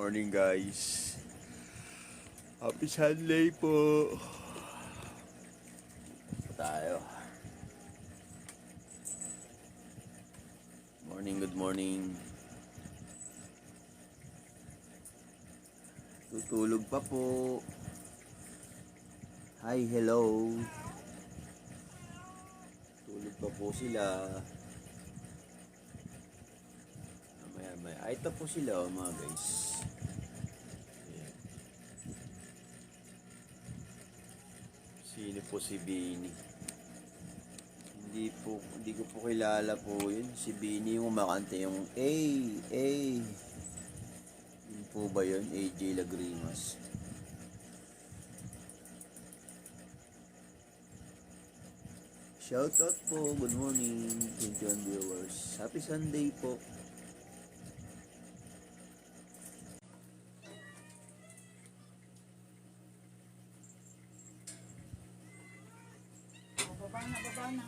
Morning guys. Happy Sunday po. Tayo. Morning, good morning. Tutulog pa po. Hi, hello. Tulog pa po sila. Mamaya, maya. Ay, po sila, oh, mga guys. Sino po si Bini? Hindi po, hindi ko po kilala po yun. Si Bini yung umakanta yung A, A. Yun po ba yun? AJ Lagrimas. Shoutout po. Good morning. 21 viewers. Happy Sunday po. Baba na,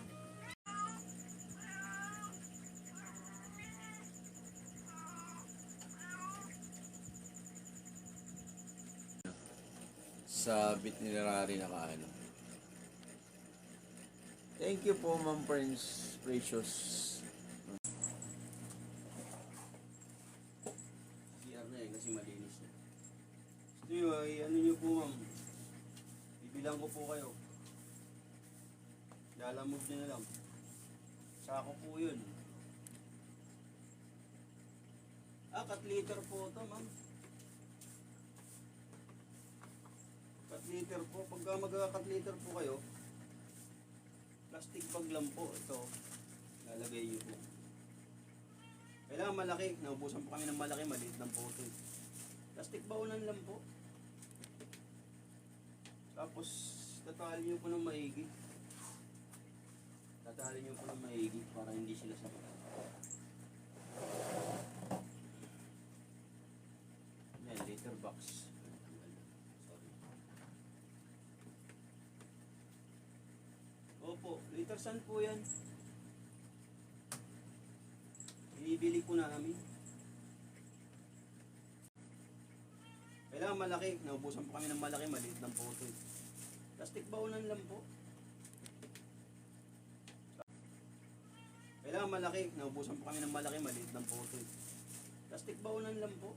ni Rari na kaano. Thank you po, Ma'am Prince Precious. CR na eh, kasi malinis na. Ito yun, ay ano nyo po ma'am. Bibilang ko po kayo. Lalamog nyo na lang. Sako po yun. Ah, cut liter po ito ma'am. Cut liter po. Pagka mag-cut liter po kayo, plastic bag lang po ito. Lalagay nyo po. Kailangan malaki. Naubusan po kami ng malaki. Maliit lang po ito. Plastic baunan lang po. Tapos, tatali nyo po ng maigi. Tatali nyo po ng maigi para hindi sila sa Yan, liter box. Sorry. Opo, liter san po yan? Binibili po namin. Kailangan malaki. Naubusan po kami ng malaki. Maliit lang po ito. eh. Plastic baunan lang po. Malaki. Naubusan po kami ng malaki. Maliit lang po ito. eh. Plastic baunan lang po.